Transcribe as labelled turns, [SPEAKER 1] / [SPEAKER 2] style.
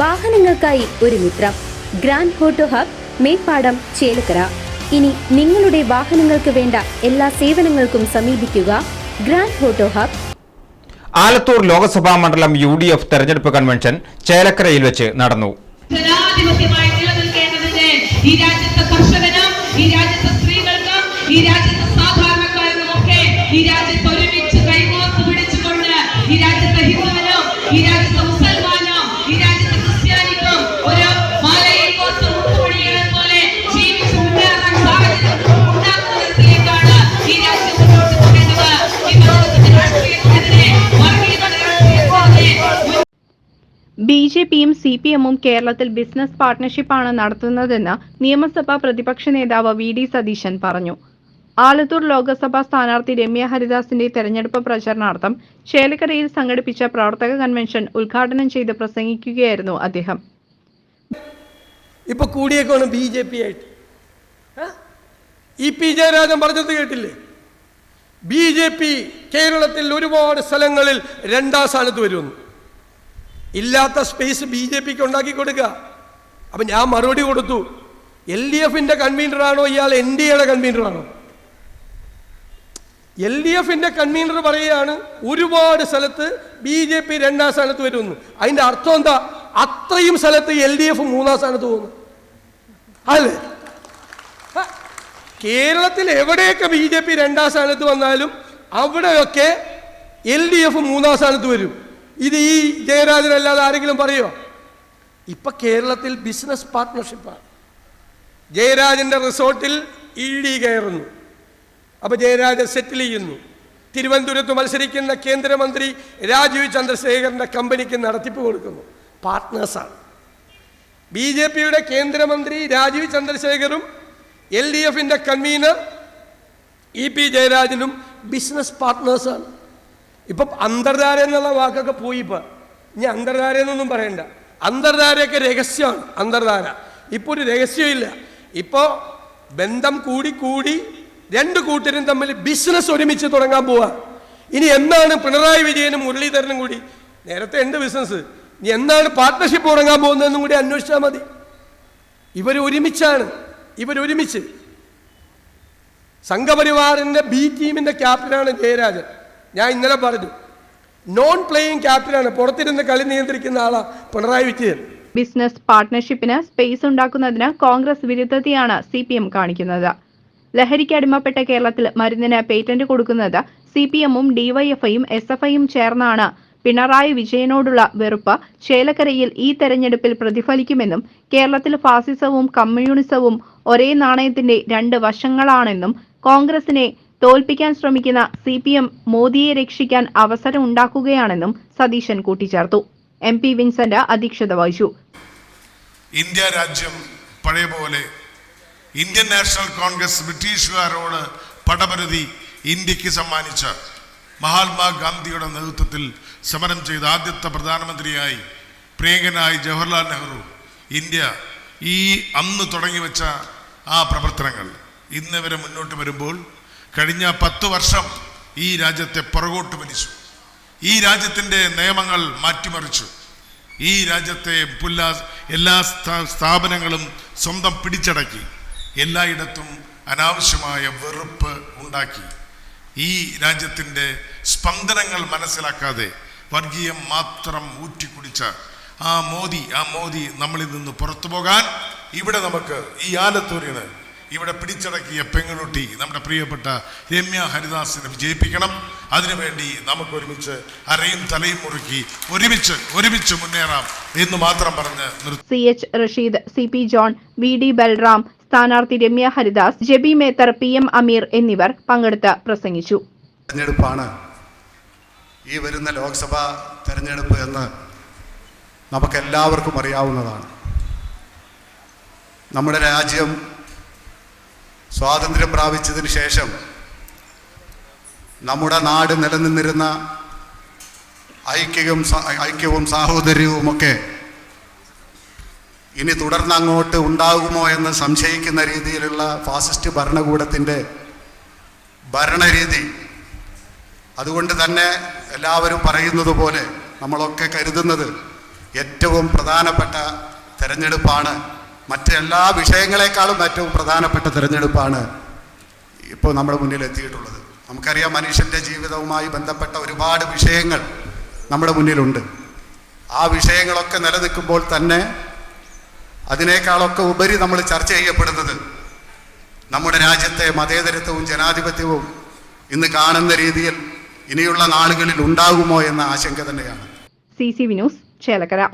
[SPEAKER 1] വാഹനങ്ങൾക്കായി ഒരു മിത്രം. Grand photo hub Meppadam Chelakkara. ഇനി നിങ്ങളുടെ വാഹനങ്ങൾക്ക് വേണ്ട എല്ലാ സേവനങ്ങൾക്കും സമീപിക്കുക grand photo hub.
[SPEAKER 2] Alathur Lok Sabha മണ്ഡലം യു ഡി എഫ് തെരഞ്ഞെടുപ്പ് കൺവെൻഷൻ ചേലക്കരയിൽ വെച്ച് നടന്നു.
[SPEAKER 3] ജനാധിപത്യമായി നിലനിൽക്കേണ്ടതിന്റെ ഈ രാജ്യത്തെ
[SPEAKER 4] ബി ജെ പിയും സി പി എമ്മും കേരളത്തിൽ ബിസിനസ് പാർട്ട്ണർഷിപ്പാണ് നടത്തുന്നതെന്ന് നിയമസഭാ പ്രതിപക്ഷ നേതാവ് വി ഡി സതീശൻ പറഞ്ഞു. ആലത്തൂർ ലോക്സഭാ സ്ഥാനാർത്ഥി രമ്യ ഹരിദാസിന്റെ തെരഞ്ഞെടുപ്പ് പ്രചരണാർത്ഥം ചേലക്കരയിൽ സംഘടിപ്പിച്ച പ്രവർത്തക കൺവെൻഷൻ ഉദ്ഘാടനം ചെയ്ത് പ്രസംഗിക്കുകയായിരുന്നു അദ്ദേഹം.
[SPEAKER 5] ഇപ്പൊ കൂടിയേക്കാണ് ബി ജെ പി ആയിട്ട്? ഇ പി ജയരാജൻ പറഞ്ഞത് കേട്ടില്ലേ? ബി ജെ പി കേരളത്തിൽ ഒരുപാട് സ്ഥലങ്ങളിൽ രണ്ടാം സ്ഥാനത്ത് വരുമെന്ന് ഇല്ലാത്ത സ്പേസ് ബി ജെ പിക്ക് ഉണ്ടാക്കി കൊടുക്കുക അപ്പൊ ഞാൻ മറുപടി കൊടുത്തു. എൽ ഡി എഫിന്റെ കൺവീനറാണോ ഇയാൾ എൻ ഡി എയുടെ കൺവീനറാണോ എൽ ഡി എഫിന്റെ കൺവീനർ പറയുകയാണ് ഒരുപാട് സ്ഥലത്ത് ബി ജെ പി രണ്ടാം സ്ഥാനത്ത് വരുമെന്ന് അതിന്റെ അർത്ഥം എന്താ? അത്രയും സ്ഥലത്ത് എൽ ഡി എഫ് മൂന്നാം സ്ഥാനത്ത് പോകുന്നു. അല്ലേ? കേരളത്തിൽ എവിടെയൊക്കെ ബി ജെ പി രണ്ടാം സ്ഥാനത്ത് വന്നാലും അവിടെയൊക്കെ എൽ ഡി എഫ് മൂന്നാം സ്ഥാനത്ത് വരും. ഇത് ഈ ജയരാജനല്ലാതെ ആരെങ്കിലും പറയുമോ ഇപ്പൊ കേരളത്തിൽ ബിസിനസ് പാർട്ട്ണർഷിപ്പാണ് ജയരാജന്റെ റിസോർട്ടിൽ ഇ ഡി കയറുന്നു. അപ്പോൾ ജയരാജൻ സെറ്റിൽ ചെയ്യുന്നു. തിരുവനന്തപുരത്ത് മത്സരിക്കുന്ന കേന്ദ്രമന്ത്രി രാജീവ് ചന്ദ്രശേഖരന്റെ കമ്പനിക്ക് നടത്തിപ്പ് കൊടുക്കുന്നു. പാർട്ട്നേഴ്സാണ് ബി ജെ പിയുടെ കേന്ദ്രമന്ത്രി രാജീവ് ചന്ദ്രശേഖറും എൽ ഡി എഫിന്റെ കൺവീനർ ഇ പി ജയരാജനും ബിസിനസ് പാർട്ട്നേഴ്സാണ് ഇപ്പം അന്തർധാര എന്നുള്ള വാക്കൊക്കെ പോയി ഇപ്പം. ഇനി അന്തർധാര എന്നൊന്നും പറയണ്ട. അന്തർധാരയൊക്കെ രഹസ്യമാണ് അന്തർധാര. ഇപ്പൊ ഒരു രഹസ്യമില്ല. ഇപ്പോൾ ബന്ധം കൂടി കൂടി രണ്ട് കൂട്ടരും തമ്മിൽ ബിസിനസ് ഒരുമിച്ച് തുടങ്ങാൻ പോവാ. ഇനി എന്താണ് പിണറായി വിജയനും മുരളീധരനും കൂടി നേരത്തെ ഉണ്ട് ബിസിനസ്? ഇനി എന്താണ് പാർട്ട്ണർഷിപ്പ് തുടങ്ങാൻ പോകുന്നതെന്നും കൂടി അന്വേഷിച്ചാൽ മതി. ഇവർ ഒരുമിച്ചാണ്. ഇവർ ഒരുമിച്ച്. സംഘപരിവാറിന്റെ ബി ടീമിന്റെ ക്യാപ്റ്റനാണ് ജയരാജൻ. ഞാൻ ഇന്നലെ പറഞ്ഞു നോൺ പ്ലേയിങ് ക്യാപ്റ്റനാണ് പുറത്തിരുന്ന് കളി നിയന്ത്രിക്കുന്ന ആളാണ് പിണറായി വിജയൻ.
[SPEAKER 4] ബിസിനസ് പാർട്ട്ണർഷിപ്പിന് സ്പേസ് ഉണ്ടാക്കുന്നതിന് കോൺഗ്രസ് വിരുദ്ധതയാണ് സി പി എം കാണിക്കുന്നത്. ലഹരിക്ക് അടിമപ്പെട്ട കേരളത്തിൽ മരുന്നിന് പേറ്റന്റ് കൊടുക്കുന്നത് സി പി എമ്മും ഡിവൈഎഫ്ഐയും എസ് എഫ് ഐയും ചേർന്നാണ്. പിണറായി വിജയനോടുള്ള വെറുപ്പ് ചേലക്കരയിൽ ഈ തെരഞ്ഞെടുപ്പിൽ പ്രതിഫലിക്കുമെന്നും കേരളത്തിൽ ഫാസിസവും കമ്മ്യൂണിസവും ഒരേ നാണയത്തിന്റെ രണ്ട് വശങ്ങളാണെന്നും കോൺഗ്രസിനെ തോൽപ്പിക്കാൻ ശ്രമിക്കുന്ന സി പി എം മോദിയെ രക്ഷിക്കാൻ അവസരം ഉണ്ടാക്കുകയാണെന്നും സതീശൻ കൂട്ടിച്ചേർത്തു. എം പി വിൻസെന്റ് അധ്യക്ഷത വഹിച്ചു.
[SPEAKER 6] ഇന്ത്യ രാജ്യം പഴയ പോലെ ഇന്ത്യൻ നാഷണൽ കോൺഗ്രസ് ബ്രിട്ടീഷുകാരോട് പടപരുതി ഇന്ത്യയ്ക്ക് സമ്മാനിച്ച മഹാത്മാഗാന്ധിയുടെ നേതൃത്വത്തിൽ സമരം ചെയ്ത ആദ്യത്തെ പ്രധാനമന്ത്രിയായി പ്രിയങ്കനായി ജവഹർലാൽ നെഹ്റു ഇന്ത്യ ഈ അന്ന് തുടങ്ങി വെച്ച ആ പ്രവർത്തനങ്ങൾ ഇന്ന് വരെ മുന്നോട്ട് വരുമ്പോൾ കഴിഞ്ഞ പത്ത് വർഷം ഈ രാജ്യത്തെ പുറകോട്ട് വലിച്ചു. ഈ രാജ്യത്തിന്റെ നിയമങ്ങൾ മാറ്റിമറിച്ചു. ഈ രാജ്യത്തെ പുല്ലാ എല്ലാ സ്ഥാപനങ്ങളും സ്വന്തം പിടിച്ചടക്കി. എല്ലായിടത്തും അനാവശ്യമായ വെറുപ്പ് ഉണ്ടാക്കി. ഈ രാജ്യത്തിന്റെ സ്പന്ദനങ്ങൾ മനസ്സിലാക്കാതെ വർഗീയം മാത്രം ഊറ്റിക്കുടിച്ച ആ മോദി ആ മോദി നമ്മളിൽ നിന്ന് പുറത്തു പോകാൻ ഇവിടെ നമുക്ക് ഈ ആലത്തൂരിന് ഇവിടെ പിടിച്ചടക്കിയ പെങ്ങളുട്ടി നമ്മുടെ പ്രിയപ്പെട്ട രമ്യ ഹരിദാസിനെ വിജയിപ്പിക്കണം. അതിനുവേണ്ടി നമുക്ക് ഒരുമിച്ച് അരയും തലയും മുറുക്കി ഒരുമിച്ച് ഒരുമിച്ച് മുന്നേറാം എന്ന് മാത്രം പറഞ്ഞ്
[SPEAKER 4] C H Rasheed C P John V D Balram സ്ഥാനാർത്ഥി രമ്യ ഹരിദാസ് ജെബി മേത്തർ പി എം അമീർ എന്നിവർ പങ്കെടുത്ത് പ്രസംഗിച്ചു.
[SPEAKER 7] തെരഞ്ഞെടുപ്പാണ് ഈ വരുന്ന ലോക്സഭാ തെരഞ്ഞെടുപ്പ് എന്ന് നമുക്കെല്ലാവർക്കും അറിയാവുന്നതാണ്. നമ്മുടെ രാജ്യം സ്വാതന്ത്ര്യം പ്രാപിച്ചതിന് ശേഷം നമ്മുടെ നാട് നിലനിന്നിരുന്ന ഐക്യവും ഐക്യവും സാഹോദര്യവുമൊക്കെ ഇനി തുടർന്ന് അങ്ങോട്ട് ഉണ്ടാകുമോ എന്ന് സംശയിക്കുന്ന രീതിയിലുള്ള ഫാസിസ്റ്റ് ഭരണകൂടത്തിന്റെ ഭരണരീതി. അതുകൊണ്ട് തന്നെ എല്ലാവരും പറയുന്നത് പോലെ നമ്മളൊക്കെ കരുതുന്നത് ഏറ്റവും പ്രധാനപ്പെട്ട തെരഞ്ഞെടുപ്പാണ് മറ്റെല്ലാ വിഷയങ്ങളെക്കാളും ഏറ്റവും പ്രധാനപ്പെട്ട തിരഞ്ഞെടുപ്പാണ് ഇപ്പോൾ നമ്മുടെ മുന്നിൽ എത്തിയിട്ടുള്ളത്. നമുക്കറിയാം മനുഷ്യന്റെ ജീവിതവുമായി ബന്ധപ്പെട്ട ഒരുപാട് വിഷയങ്ങൾ നമ്മുടെ മുന്നിലുണ്ട്. ആ വിഷയങ്ങളൊക്കെ നിലനിൽക്കുമ്പോൾ തന്നെ അതിനേക്കാളൊക്കെ ഉപരി നമ്മൾ ചർച്ച ചെയ്യപ്പെടുന്നത് നമ്മുടെ രാജ്യത്തെ മതേതരത്വവും ജനാധിപത്യവും ഇന്ന് കാണുന്ന രീതിയിൽ ഇനിയുള്ള നാളുകളിൽ ഉണ്ടാകുമോ എന്ന ആശങ്ക തന്നെയാണ്.
[SPEAKER 4] C C Vinos Chelakkara.